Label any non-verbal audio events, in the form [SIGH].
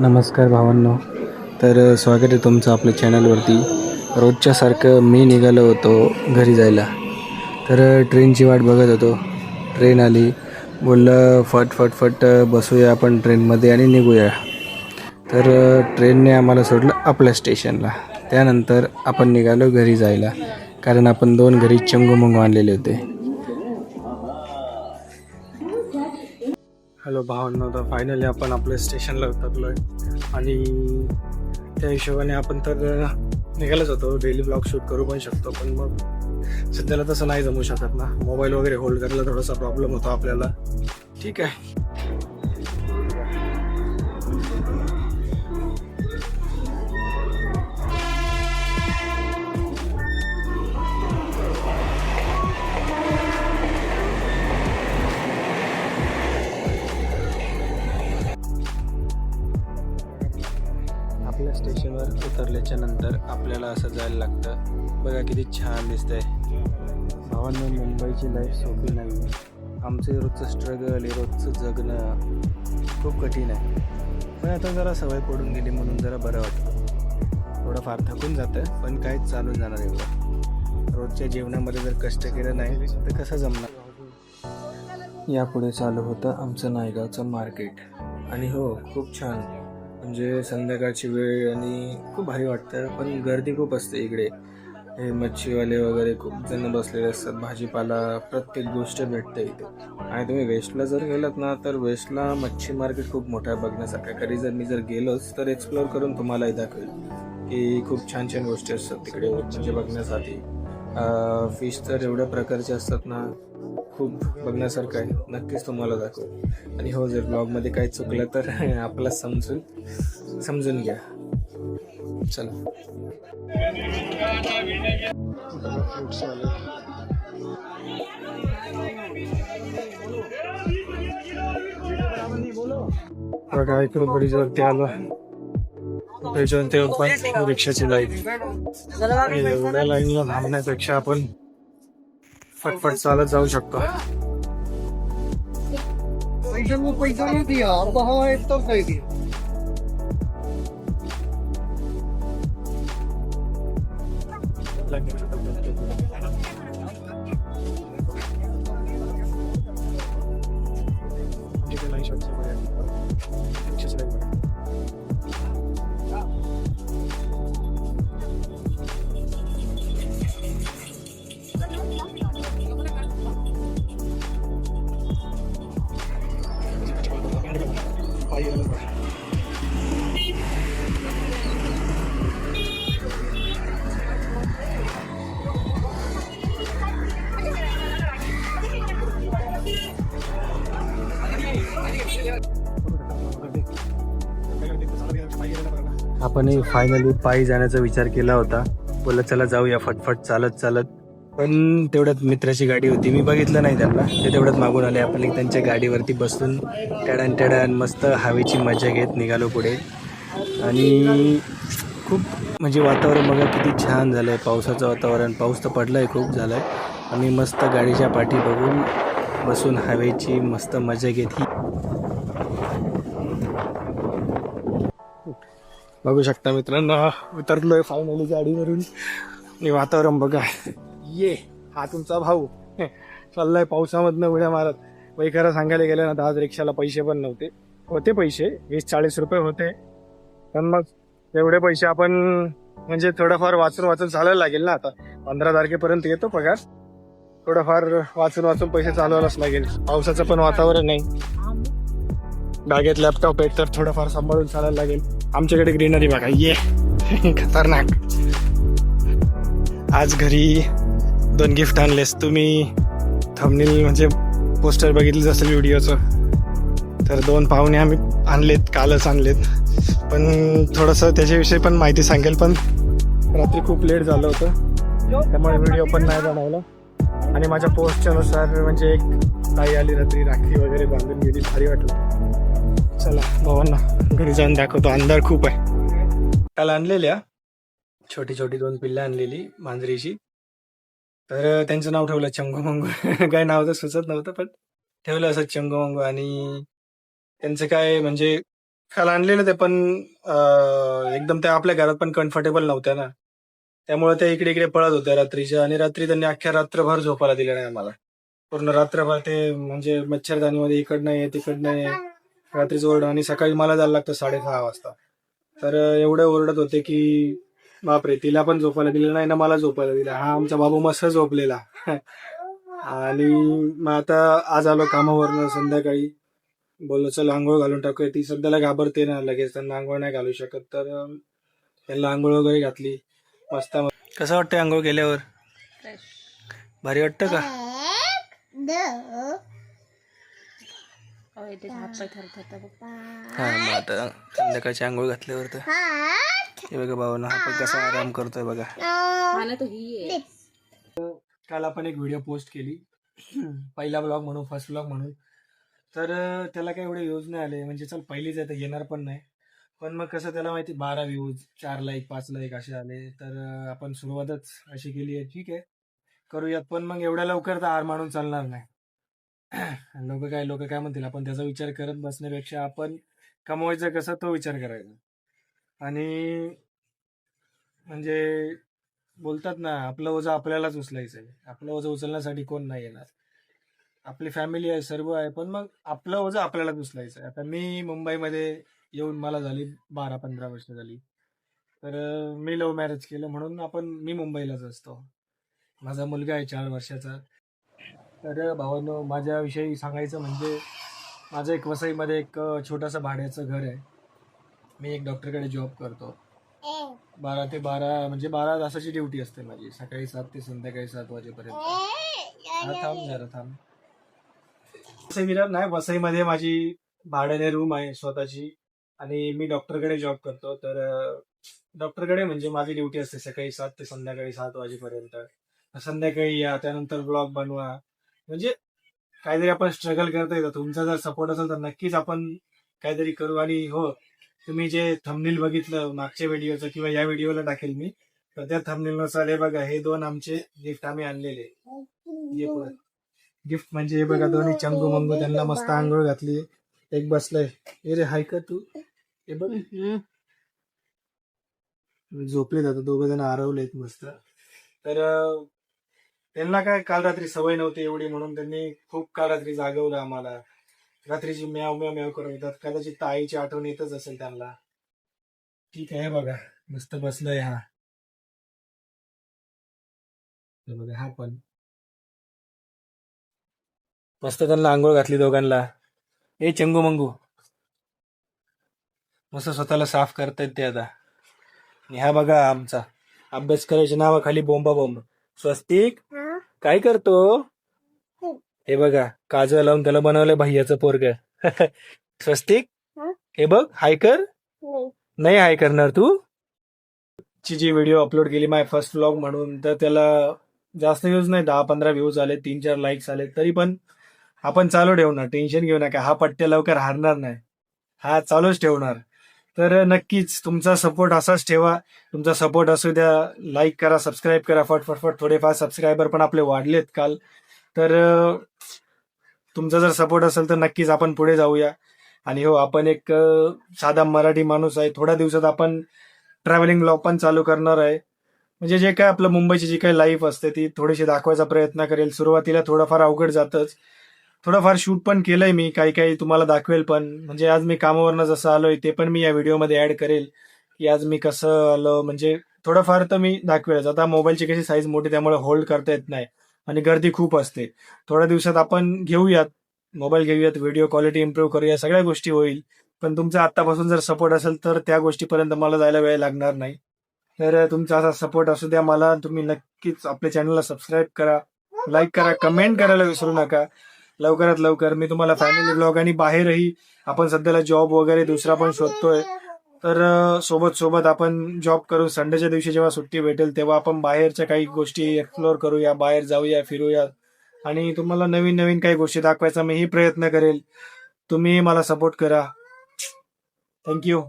नमस्कार भावांनो. तर स्वागत आहे तुमचं आपल्या चॅनलवरती. रोजच्यासारखं मी निघालो होतो घरी जायला. तर ट्रेनची वाट बघत होतो. ट्रेन आली. बोललं फट फट फट बसूया आपण ट्रेनमध्ये आणि निघूया. तर ट्रेनने आम्हाला सोडलं आपल्या स्टेशनला. त्यानंतर आपण निघालो घरी जायला. कारण आपण दोन घरी चंगू आणलेले होते. हॅलो भावांना तर फायनली आपण आपल्या स्टेशनला उतरलो आहे आणि त्या हिशोबाने आपण तर अ, निघालच होतो. डेली ब्लॉग शूट करू पण शकतो पण मग सध्याला तसं नाही जमू शकत ना. मोबाईल वगैरे होल्ड करायला थोडासा प्रॉब्लेम होतो आपल्याला. ठीक आहे. उतरल्याच्या नंतर आपल्याला असं जायला लागतं. बघा किती छान दिसतंय. भावांना मुंबईची लाईफ सोपी नाही आमचे रोजचं स्ट्रगल रोजचं जगणं खूप कठीण आहे. पण आता जरा सवय पडून गेली म्हणून जरा बरं वाटतं. थोडंफार थकून जातं पण काहीच चालून जाणार एवढं रोजच्या जीवनामध्ये जर कष्ट केलं नाही तर कसं जमणार? यापुढे चालू होतं आमचं नायगावचं मार्केट आणि हो खूप छान. म्हणजे संध्याकाळची वेळ आणि खूप भारी वाटतं पण गर्दी खूप असते इकडे. हे मच्छीवाले वगैरे खूप जण बसलेले असतात भाजीपाला प्रत्येक गोष्ट भेटते इथे. आणि तुम्ही वेस्टला जर गेलात ना तर वेस्टला मच्छी मार्केट खूप मोठं आहे बघण्यासारखं कधी जर मी जर गेलोच तर एक्सप्लोअर करून तुम्हालाही दाखवेल की खूप छान छान गोष्टी असतात तिकडे म्हणजे बघण्यासाठी. फिश तर एवढ्या प्रकारचे असतात ना. खूप बघण्यासारखं आहे. नक्कीच तुम्हाला दाखव आणि हो जर ब्लॉगमध्ये काही चुकलं तर [LAUGHS] आपला समजून समजून घ्या. चला. बघा इकडून ब्रिजवरती आलो. ब्रिजवरती पण रिक्षाची लाईन एवढ्या लाईनला थांबण्यापेक्षा आपण फटफट चालत जाऊ शकतो. पैसा नाही दिया. आता हवा तो नहीं दिया. आपण फायनली पायी जाण्याचा विचार केला होता. बोललं चला जाऊया फटफट चालत चालत. पण तेवढ्यात मित्राची गाडी होती. मी बघितलं नाही त्यांना. ते तेवढ्यात मागून आले. आपण एक त्यांच्या गाडीवरती बसून टॅडन टॅडन मस्त हवेची मजा घेत निघालो पुढे. आणि खूप म्हणजे वातावरण बघा किती छान झालं आहे पावसाचं वातावरण पाऊस तर पडला आहे खूप झाला आहे आम्ही मस्त गाडीच्या पाठी बघून बसून हवेची मस्त मजा घेत ही बघू शकता मित्रांनो उतरलोय फायनली गाडीवरून. आणि वातावरण बघा. ये हा तुमचा भाऊ. चाललाय पावसामधनं उड्या मारत. बाई खरं सांगायला गेलं ना तर आज रिक्षाला पैसे पण नव्हते. होते पैसे वीस चाळीस रुपये होते. पण मग एवढे पैसे आपण म्हणजे थोडंफार वाचून वाचून चालायला लागेल ना आता. पंधरा तारखेपर्यंत येतो पगार. थोडंफार वाचून वाचून पैसे चालवायलाच लागेल. पावसाचं पण वातावरण नाही बॅगेत लॅपटॉप आहे तर थोडंफार सांभाळून चालायला लागेल. आमच्याकडे ग्रीनरी बघा. ये. खतरनाक. आज घरी दोन गिफ्ट आणलेस. तुम्ही थंबनील म्हणजे पोस्टर बघितलंच असेल व्हिडिओचं तर दोन पाहुणे आम्ही आणलेत कालच आणलेत. पण थोडंसं त्याच्याविषयी पण माहिती सांगेल पण रात्री खूप लेट झालं होतं. त्यामुळे व्हिडिओ पण नाही बनवला. आणि माझ्या पोस्टच्यानुसार म्हणजे एक ताई आली रात्री राखी वगैरे बांधून गेली. भारी वाटलं. चला भावांना घरी जाऊन दाखवतो. अंधार खूप आहे. काल आणलेल्या छोटी छोटी दोन पिल्लं आणलेली मांजरीची. तर त्यांचं नाव ठेवलं चंगू [LAUGHS] काय नाव तर सुचत नव्हतं पण ठेवलं असं चंगू आणि त्यांचं काय म्हणजे काल आणलेलं ते पण एकदम त्या आपल्या घरात पण कम्फर्टेबल नव्हत्या ना. त्यामुळे त्या इकडे इकडे पळत होत्या रात्रीच्या आणि रात्री त्यांनी अख्ख्या रात्रभर झोपायला दिलं नाही आम्हाला. पूर्ण रात्रभर ते म्हणजे मच्छरदानीमध्ये इकडनं ये तिकडनं ये रात्रीच ओरड आणि सकाळी मला जायला लागतं साडेसहा वाजता. तर एवढे ओरडत होते की बापरे तिला पण झोपायला दिलं नाही ना मला झोपायला दिलं. हा आमचा बाबू मस्त झोपलेला. आणि मग आता आज आलो कामावरनं संध्याकाळी. बोललो चल आंघोळ घालून टाकूया. ती सध्याला घाबरते ना लगेच त्यांना आंघोळ नाही घालू शकत. तर त्यांना आंघोळ वगैरे घातली. मस्त कसं वाटतंय आंघोळ केल्यावर? भारी वाटतं का? आता संध्याकाळची आंघोळ घातल्यावर तर. हे बघा भावानं हा पण कसा आराम करतोय बघा. काल आपण एक व्हिडिओ पोस्ट केली. पहिला ब्लॉग म्हणून फर्स्ट ब्लॉग म्हणून. तर त्याला काही एवढे व्ह्यूज नाही आले. म्हणजे चल पहिलीच आहे तर येणार पण नाही. पण मग कसं त्याला माहिती बारा व्ह्यूज चार लाईक पाच लाईक असे आले. तर आपण सुरुवातच अशी केली आहे. ठीक आहे. करूयात. पण मग एवढ्या लवकर तर हार मानून चालणार नाही. लोक काय लोक काय म्हणतील? आपण त्याचा विचार करत बसण्यापेक्षा आपण कमवायचं कसं तो विचार करायचा. आणि म्हणजे बोलतात ना आपलं ओझं आपल्यालाच उचलायचं आहे. आपलं ओझं उचलण्यासाठी कोण नाही येणार. आपली फॅमिली आहे सर्व आहे पण मग आपलं ओझं आपल्यालाच उचलायचं आहे. आता मी मुंबईमध्ये येऊन मला झाली बारा पंधरा वर्ष झाली. तर मी लव्ह मॅरेज केलं म्हणून आपण मी मुंबईलाच असतो. माझा मुलगा आहे चार वर्षाचा. तर भावांनो माझ्याविषयी सांगायचं म्हणजे माझं एक वसईमध्ये एक छोटंसं भाड्याचं घर आहे. मी एक डॉक्टरकडे जॉब करतो. बारा ते बारा म्हणजे बारा तासाची ड्युटी असते माझी. सकाळी सात ते संध्याकाळी सात वाजेपर्यंत. हा थांब जरा थांब. वसई विरार नाही वसईमध्ये माझी भाड्याने रूम आहे स्वतःची. आणि मी डॉक्टरकडे जॉब करतो. तर डॉक्टरकडे म्हणजे माझी ड्युटी असते सकाळी सात ते संध्याकाळी सात वाजेपर्यंत. संध्याकाळी या त्यानंतर ब्लॉग बनवा. म्हणजे काहीतरी आपण स्ट्रगल करता येतं तुमचा जर सपोर्ट असेल तर नक्कीच आपण काहीतरी करू. आणि हो तुम्ही जे थंबनेल बघितलं मागच्या व्हिडिओचं किंवा या व्हिडिओला टाकेल मी तर त्या थंबनेलनुसार हे बघा हे दोन आमचे गिफ्ट आम्ही आणलेले. गिफ्ट म्हणजे हे बघा दोन्ही चंगू मंगू त्यांना मस्त आंघोळ घातली. एक बसलाय. ए रे हाय का तू? हे बघ. झोपलेत आता दोघ जण आरवलेत मस्त. तर त्यांना काय काल रात्री सवय नव्हती एवढी म्हणून त्यांनी खूप काल रात्री जागवलं आम्हाला. रात्रीची म्याव म्याव म्याव करून येतात कदाचित ताईची आठवण येतच असेल त्यांना. ठीक आहे बघा मस्त बसलंय हा. बघा हा पण. मस्त त्यांना आंघोळ घातली दोघांना. ए चंगू मंगू. मस्त स्वतःला साफ करतायत ते आता. ह्या बघा आमचा. अभ्यास करायच्या नावाखाली बोंबा बोंब स्वस्तिक काय करतो? हे. बघा काजळ लावून त्याला बनवलंय भैयाचं पोरग. [LAUGHS] स्वस्तिक हे? बघ हाय कर. नाही. हाय करणार तू. ची जी व्हिडिओ अपलोड केली माय फर्स्ट व्लॉग म्हणून तर त्याला जास्त व्ह्यूज नाही दहा पंधरा व्ह्यूज आले तीन चार लाईक्स आले तरी पण आपण चालू ठेवणार. टेन्शन घेऊ नका. हा पट्ट्या लवकर हारणार नाही. हा चालूच ठेवणार. तर नक्कीच तुमचा सपोर्ट असाच ठेवा. तुमचा सपोर्ट असू द्या लाईक करा सबस्क्राईब करा फटफटफट थोडेफार सबस्क्रायबर पण आपले वाढलेत काल. तर तुमचा जर सपोर्ट असेल तर नक्कीच आपण पुढे जाऊया. आणि हो आपण एक साधा मराठी माणूस आहे. थोड्या दिवसात आपण ट्रॅव्हलिंग ब्लॉग पण चालू करणार आहे. म्हणजे जे काय आपलं मुंबईची जी काही लाईफ असते ती थोडीशी दाखवायचा प्रयत्न करेल. सुरुवातीला थोडंफार अवघड जातच. थोडंफार शूट पण केलंय मी काही काही तुम्हाला दाखवेल पण. म्हणजे आज मी कामावरनं जसं आलोय ते पण मी या व्हिडिओमध्ये ऍड करेल. की आज मी कसं आलो म्हणजे थोडंफार तर मी दाखवेलच. आता मोबाईलची कशी साईज मोठी त्यामुळे होल्ड करता येत नाही आणि गर्दी खूप असते. थोड्या दिवसात आपण घेऊयात मोबाईल घेऊयात व्हिडिओ क्वालिटी इम्प्रूव्ह करूया सगळ्या गोष्टी होईल. पण तुमचा आत्तापासून जर सपोर्ट असेल तर त्या गोष्टीपर्यंत मला जायला वेळ लागणार नाही. तर तुमचा असा सपोर्ट असू द्या मला तुम्ही नक्कीच आपल्या चॅनलला सबस्क्राईब करा लाईक करा कमेंट करायला विसरू नका. लवकरात लवकर मी तुम्हाला फॅमिली ब्लॉग आणि बाहेरही आपण सध्याला जॉब वगैरे दुसरा पण शोधतोय. तर सोबत सोबत आपण जॉब करू संडेच्या दिवशी जेव्हा सुट्टी भेटेल तेव्हा आपण बाहेरच्या काही गोष्टी एक्सप्लोर करूया बाहेर जाऊया फिरूया. आणि तुम्हाला नवीन नवीन काही गोष्टी दाखवायचा मीही प्रयत्न करेल. तुम्ही मला सपोर्ट करा. थँक्यू